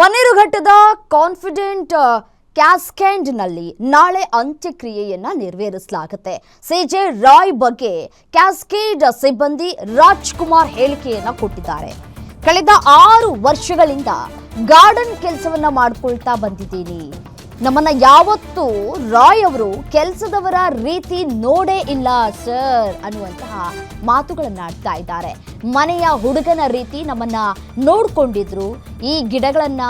ಬನ್ನೇರುಘಟ್ಟದ confident ಕ್ಯಾಸ್ಕೆಂಡ್ನಲ್ಲಿ ನಾಳೆ ಅಂತ್ಯಕ್ರಿಯೆಯನ್ನ ನೆರವೇರಿಸಲಾಗುತ್ತೆ. CJ Roy ಬಗ್ಗೆ cascade ಸಿಬ್ಬಂದಿ ರಾಜ್ಕುಮಾರ್ ಹೇಳಿಕೆಯನ್ನು ಕೊಟ್ಟಿದ್ದಾರೆ. ಕಳೆದ ಆರು ವರ್ಷಗಳಿಂದ ಗಾರ್ಡನ್ ಕೆಲಸವನ್ನ ಮಾಡ್ಕೊಳ್ತಾ ಬಂದಿದ್ದೀನಿ. ನಮ್ಮನ್ನ ಯಾವತ್ತೂ ರಾಯ್ ಅವರು ಕೆಲಸದವರ ರೀತಿ ನೋಡೇ ಇಲ್ಲ, ಸರ್ ಅನ್ನುವಂತಹ ಮಾತುಗಳನ್ನಾಡ್ತಾ ಇದ್ದಾರೆ. ಮನೆಯ ಹುಡುಗನ ರೀತಿ ನಮ್ಮನ್ನ ನೋಡ್ಕೊಂಡಿದ್ರು. ಈ ಗಿಡಗಳನ್ನ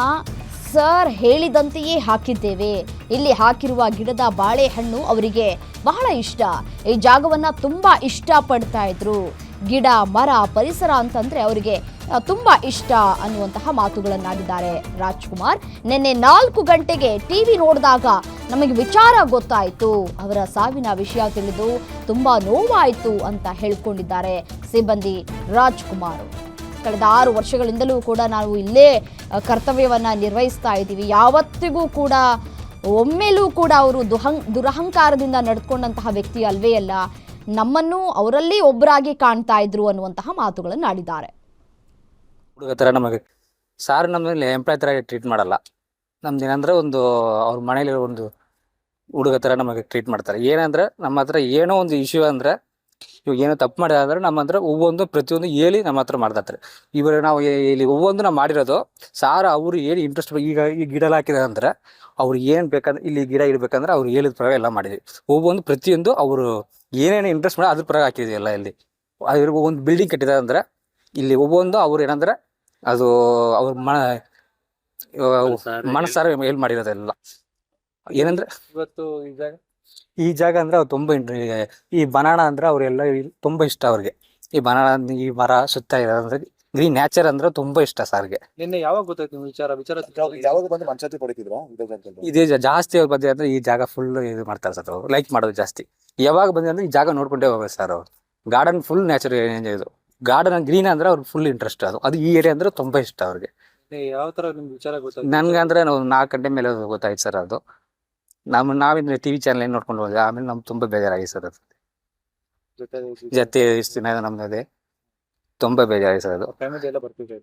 ಸರ್ ಹೇಳಿದಂತೆಯೇ ಹಾಕಿದ್ದೇವೆ. ಇಲ್ಲಿ ಹಾಕಿರುವ ಗಿಡದ ಬಾಳೆಹಣ್ಣು ಅವರಿಗೆ ಬಹಳ ಇಷ್ಟ. ಈ ಜಾಗವನ್ನ ತುಂಬಾ ಇಷ್ಟಪಡ್ತಾ ಇದ್ರು. ಗಿಡ, ಮರ, ಪರಿಸರ ಅಂತಂದ್ರೆ ಅವರಿಗೆ ತುಂಬಾ ಇಷ್ಟ ಅನ್ನುವಂತಹ ಮಾತುಗಳನ್ನಾಡಿದ್ದಾರೆ ರಾಜ್ಕುಮಾರ್. ನಿನ್ನೆ ನಾಲ್ಕು ಗಂಟೆಗೆ ಟಿವಿ ನೋಡಿದಾಗ ನಮಗೆ ವಿಚಾರ ಗೊತ್ತಾಯಿತು. ಅವರ ಸಾವಿನ ವಿಷಯ ತಿಳಿದು ತುಂಬಾ ನೋವಾಯಿತು ಅಂತ ಹೇಳಿಕೊಂಡಿದ್ದಾರೆ ಸಿಬ್ಬಂದಿ ರಾಜ್ಕುಮಾರ್. ಕಳೆದ ಆರು ವರ್ಷಗಳಿಂದಲೂ ಕೂಡ ನಾವು ಇಲ್ಲೇ ಕರ್ತವ್ಯವನ್ನು ನಿರ್ವಹಿಸ್ತಾ ಇದ್ದೀವಿ. ಯಾವತ್ತಿಗೂ ಕೂಡ, ಒಮ್ಮೆಲೂ ಕೂಡ ಅವರು ದುಹಂ, ದುರಹಂಕಾರದಿಂದ ನಡೆದುಕೊಂಡಂತಹ ವ್ಯಕ್ತಿ ಅಲ್ವೇ ಅಲ್ಲ. ನಮ್ಮನ್ನು ಅವರಲ್ಲಿ ಒಬ್ಬರಾಗಿ ಕಾಣ್ತಾ ಇದ್ರು ಅನ್ನುವಂತಹ ಮಾತುಗಳನ್ನು ಆಡಿದ್ದಾರೆ ಹುಡುಗ ಥರ ನಮಗೆ. ಸಾರ್ ನಮ್ಮಲ್ಲಿ ಎಂಪ್ಲಾಯ್ ಥರ ಟ್ರೀಟ್ ಮಾಡಲ್ಲ. ನಮ್ದು ಏನಂದ್ರೆ ಒಂದು ಅವ್ರ ಮನೇಲಿರೋ ಒಂದು ಹುಡುಗ ಥರ ನಮಗೆ ಟ್ರೀಟ್ ಮಾಡ್ತಾರೆ. ಏನಂದ್ರೆ ನಮ್ಮ ಹತ್ರ ಏನೋ ಒಂದು ಇಶ್ಯೂ ಅಂದ್ರೆ, ಇವಾಗ ಏನೋ ತಪ್ಪು ಮಾಡಿದ ಅಂದ್ರೆ ನಮ್ಮ ಹತ್ರ ಒಬ್ಬೊಂದು ಪ್ರತಿಯೊಂದು ಹೇಳಿ ನಮ್ಮ ಹತ್ರ ಮಾಡ್ತಾರೆ ಇವರು ನಾವು ಇಲ್ಲಿ ಒவ்வೊಂದು ನಾವು ಮಾಡಿರೋದು, ಸಾರು ಅವರು ಹೇಳಿ ಇಂಟ್ರೆಸ್ಟ್ ಈಗ ಈ ಗಿಡ ಹಾಕಿದ ಅಂದ್ರೆ ಅವ್ರು ಏನು ಬೇಕಂದ್ರೆ, ಇಲ್ಲಿ ಗಿಡ ಇಡಬೇಕಂದ್ರೆ ಅವ್ರು ಹೇಳಿದ ಪ್ರಕಾರ ಎಲ್ಲ ಮಾಡಿದ್ವಿ. ಒಬ್ಬೊಂದು ಪ್ರತಿಯೊಂದು ಅವರು ಏನೇನು ಇಂಟ್ರೆಸ್ಟ್ ಮಾಡಿ ಅದ್ರ ಪ್ರಕಾರ ಹಾಕಿದ್ವಿ ಎಲ್ಲ ಇಲ್ಲಿ. ಒಂದು ಬಿಲ್ಡಿಂಗ್ ಕಟ್ಟಿದ ಅಂದ್ರೆ, ಇಲ್ಲಿ ಒಬ್ಬೊಂದು ಅವ್ರು ಏನಂದ್ರೆ ಅದು ಅವ್ರ ಮನ ಮನಸ್ಸಾರ ಏನ್ ಮಾಡಿರೋದೆಲ್ಲ. ಏನಂದ್ರೆ? ಇವತ್ತು ಈ ಜಾಗ? ಈ ಜಾಗ ಅಂದ್ರೆ ಅವ್ರು ತುಂಬಾ ಇಂಟ್ರ ಈ ಬನಾಣ ಅಂದ್ರೆ ಅವ್ರೆಲ್ಲ ತುಂಬಾ ಇಷ್ಟ ಅವ್ರಿಗೆ. ಈ ಬನಾಣ ಈ ಮರ ಸುತ್ತ ಇರೋದಂದ್ರೆ ಗ್ರೀನ್ ನ್ಯಾಚರ್ ಅಂದ್ರೆ ತುಂಬಾ ಇಷ್ಟ ಸಾರ್ಗೆ ನಿನ್ನೆ ಯಾವಾಗ ಗೊತ್ತಾಯ್ತು ವಿಚಾರ ವಿಚಾರ ಯಾವಾಗ ಬಂದು ಮಂಚತಿ ಪಡಿತಿದ್ರು ಇದೇ ಇದೇ ಜಾ- ಜಾಸ್ತಿ ಅವ್ರು ಬಂದ್ರೆ ಅಂದ್ರೆ ಈ ಜಾಗ ಫುಲ್ ಇದು ಮಾಡ್ತಾರೆ ಸರ್ ಅವ್ರು ಲೈಕ್ ಮಾಡೋದು ಜಾಸ್ತಿ. ಯಾವಾಗ ಬಂದ್ರೆ ಅಂದ್ರೆ ಈ ಜಾಗ ನೋಡ್ಕೊಂಡೇ ಹೋಗೋದು ಸರ್ ಅವ್ರು. ಗಾರ್ಡನ್ ಫುಲ್ ನ್ಯಾಚರ್ ಇದು. ಗಾರ್ಡನ್ ಗ್ರೀನ್ ಅಂದ್ರೆ ಅವ್ರಿಗೆ ಫುಲ್ ಇಂಟ್ರೆಸ್ಟ್ ಅದು. ಅದು ಈ ಏರಿಯಾ ಅಂದ್ರೆ ತುಂಬಾ ಇಷ್ಟ ಅವ್ರಿಗೆ. ಯಾವ ತರ ನಿಮ್ಗೆ ವಿಚಾರ ಗೊತ್ತಾಯ್ತು? ನನ್ಗೆ ಅಂದ್ರೆ ನಾವು ನಾಲ್ಕು ಗಂಟೆ ಮೇಲೆ ಗೊತ್ತಾಯ್ತು ಸರ್ ಅದು. ನಮ್ಮ ನಾವಿಂದ್ರೆ ಟಿವಿ ಚಾನಲ್ ಏನು ನೋಡ್ಕೊಂಡು ಹೋದ್ವಿ ಆಮೇಲೆ ನಮ್ಗೆ ತುಂಬಾ ಬೇಜಾರಾಗಿ ಸರ್ ಅದು. ಜೊತೆ ಇಷ್ಟ ದಿನ ನಮ್ದು ಅದೇ. ತುಂಬಾ ಬೇಜಾರಾಗಿ ಸರ್ ಅದು. ಫ್ಯಾಮಿಲಿ ಎಲ್ಲ ಬರ್ತಿದ್ದೀವಿ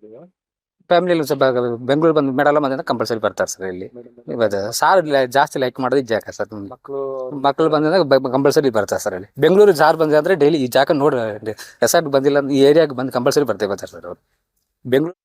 ಫ್ಯಾಮಿಲಿ ಸ್ವಲ್ಪ ಬೆಂಗಳೂರು ಬಂದು ಮೇಡಲ್ಲ ಬಂದ್ರೆ ಕಂಪಲ್ಸರಿ ಬರ್ತಾರೆ ಸರ್ ಇಲ್ಲಿ. ಇವತ್ತು ಸಾರ್ ಜಾಸ್ತಿ ಲೈಕ್ ಮಾಡೋದು ಈ ಜಾಗ ಸರ್ ಮಕ್ಕಳು ಮಕ್ಕಳು ಬಂದಾಗ ಕಂಪಲ್ಸರಿ ಬರ್ತಾರೆ ಸರ್ ಇಲ್ಲಿ ಬೆಂಗಳೂರು ಸಾರ್ ಬಂದ್ರೆ ಡೈಲಿ ಈ ಜಾಗ ನೋಡಿ ಎಸ್ ಬಂದಿಲ್ಲ ಈ ಏರಿಯಾಗೆ ಬಂದು ಕಂಪಲ್ಸರಿ ಬರ್ತೇ ಬರ್ತಾರೆ ಸರ್ ಅವರು. ಬೆಂಗಳೂರು